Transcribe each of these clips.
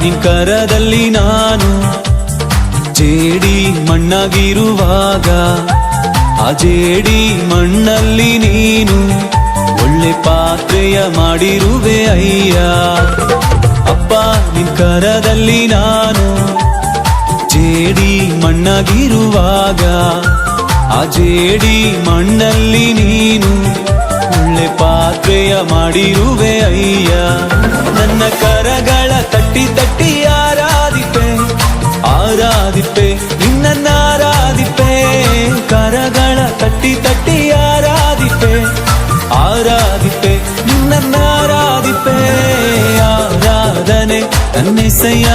ನಿನ್ ಕರದಲ್ಲಿ ನಾನು ಜೇಡಿ ಮಣ್ಣಾಗಿರುವಾಗ, ಆ ಜೇಡಿ ಮಣ್ಣಲ್ಲಿ ನೀನು ಒಳ್ಳೆ ಪಾತ್ರೆಯ ಮಾಡಿರುವೆ ಅಯ್ಯ. ಅಪ್ಪ ನಿನ್ ಕರದಲ್ಲಿ ನಾನು ಜೇಡಿ ಮಣ್ಣಾಗಿರುವಾಗ, ಆ ಜೇಡಿ ಮಣ್ಣಲ್ಲಿ ನೀನು ಒಳ್ಳೆ ಪಾತ್ರೆಯ ಮಾಡಿರುವೆ ಅಯ್ಯ. ಆರಾಧನೆ ನನ್ನೆಸೆಯ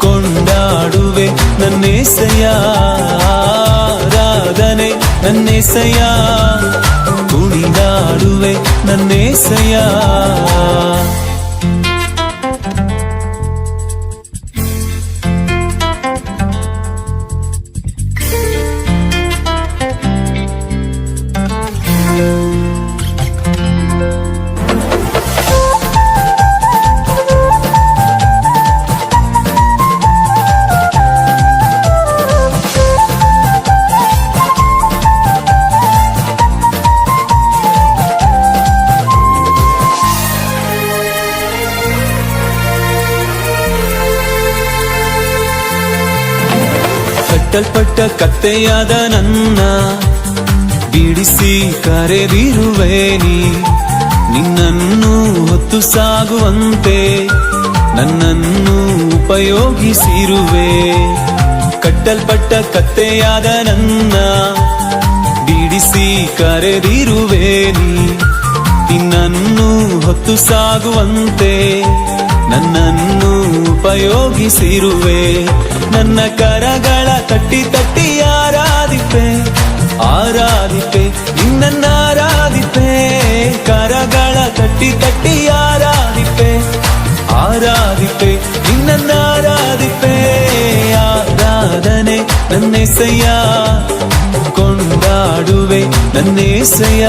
ಕೊಂಡಾಡುವೆ ನನ್ನೆಸೆಯ ಆರಾಧನೆ ನನ್ನೆಸೆಯ ಕುಣಿದಾಡುವೆ ನನ್ನೆಸೆಯ ಕಟ್ಟಲ್ಪಟ್ಟ ಕತ್ತೆಯಾದ ನನ್ನ. ಬಿಡಿಸಿ ಕರೆದಿರುವೆ ನಿನ್ನನ್ನು ಹೊತ್ತು ಸಾಗುವಂತೆ ನನ್ನನ್ನು ಉಪಯೋಗಿಸಿರುವೆ. ಕಟ್ಟಲ್ಪಟ್ಟ ಕತ್ತೆಯಾದ ನನ್ನ. ಬಿಡಿಸಿ ಕರೆದಿರುವೆ ನಿನ್ನನ್ನು ಹೊತ್ತು ಸಾಗುವಂತೆ ನನ್ನನ್ನು ಉಪಯೋಗಿಸಿರುವೆ. ನನ್ನ ಕರಗಳ ತಟ್ಟಿ ತಟ್ಟಿ ಆರಾಧಿಪೆ ಆರಾಧಿಪೆ ನಿನ್ನ ಆರಾಧಿಪೆ ಕರಗಳ ತಟ್ಟಿ ತಟ್ಟಿ ಆರಾಧಿಪೆ ಆರಾಧಿಪೆ ನಿನ್ನ ಆರಾಧಿಪೆ ಆರಾಧನೆ ನನ್ನೆಸೆಯ, ಕೊಂಡಾಡುವೆ ನನ್ನೆಸೆಯ.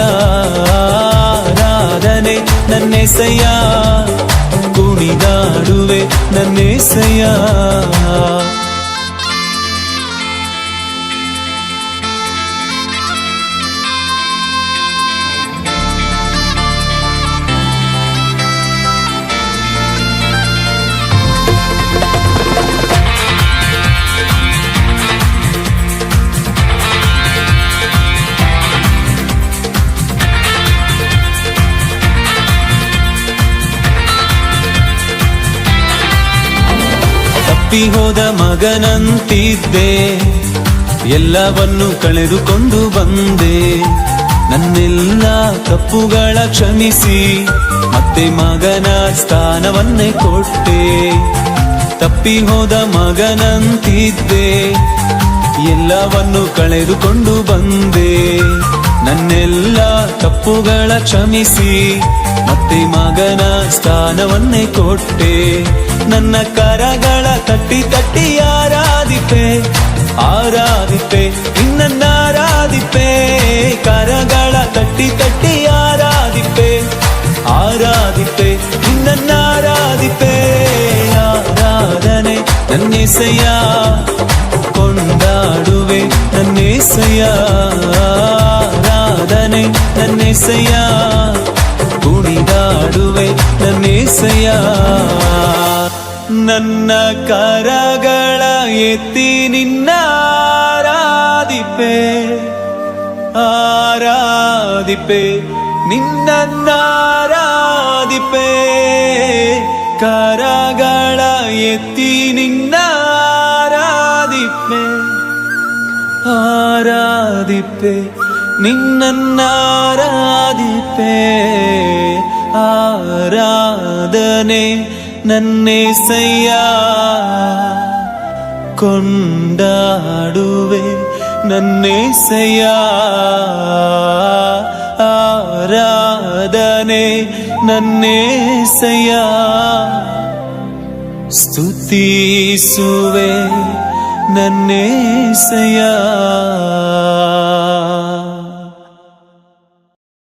ಆರಾಧನೆ ನನ್ನೆಸೆಯ ಕುಣಿದಾಡುವೆ ನನ್ನೆಸೆಯ ತಪ್ಪಿ ಹೋದ ಮಗನಂತಿದ್ದೆ. ಎಲ್ಲವನ್ನು ಕಳೆದುಕೊಂಡು ಬಂದೆ. ನನ್ನೆಲ್ಲ ತಪ್ಪುಗಳ ಕ್ಷಮಿಸಿ, ಮತ್ತೆ ಮಗನ ಸ್ಥಾನವನ್ನೇ ಕೊಟ್ಟೆ. ತಪ್ಪಿ ಹೋದ ಮಗನಂತಿದ್ದೆ. ಎಲ್ಲವನ್ನು ಕಳೆದುಕೊಂಡು ಬಂದೆ. ತಪ್ಪುಗಳ ಕ್ಷಮಿಸಿ, ಮತ್ತೆ ಮಗನ ಸ್ಥಾನವನ್ನೇ ಕೊಟ್ಟೆ. ನನ್ನ ಕರಗಳ ತಟ್ಟಿ ತಟ್ಟಿ ಆರಾಧಿಪೆ ಆರಾಧಿಪೆ ನಿನ್ನ ಆರಾಧಿಪೆ ಕರಗಳ ತಟ್ಟಿ ತಟ್ಟಿ ಆರಾಧಿಪೆ ಆರಾಧಿಪೆ ನಿನ್ನ ಆರಾಧಿಪೆ ಆರಾಧನೆ ನನ್ನೆಸೆಯ, ಕೊಂಡಾಡುವೆ ನನ್ನೆಸೆಯ. ನನ್ನೆಸೆಯ? ಕುಣಿದಾಡುವೆ ನನ್ನೆಸೆಯ? ನನ್ನ ಕರಗಳ ಎತ್ತಿ ನಿನ್ನ ಆರಾಧಿಪೆ ಆರಾಧಿಪೆ ನಿನ್ನ ಆರಾಧಿಪೆ ಕರಗಳ ಎತ್ತಿ ನಿನ್ನ ಆರಾಧಿಪೆ ಆರಾಧಿಪೆ ನಿನ್ನನ್ನಾರಾಧಿಪೆ ಆರಾಧನೆ ನನ್ನೆಸಯ್ಯ ಕೊಂಡಾಡುವೆ ನನ್ನೆಸಯ್ಯ ಆರಾಧನೆ ನನ್ನೆಸಯ್ಯ ಸ್ತುತಿಸುವೆ ನನ್ನೇಸಯ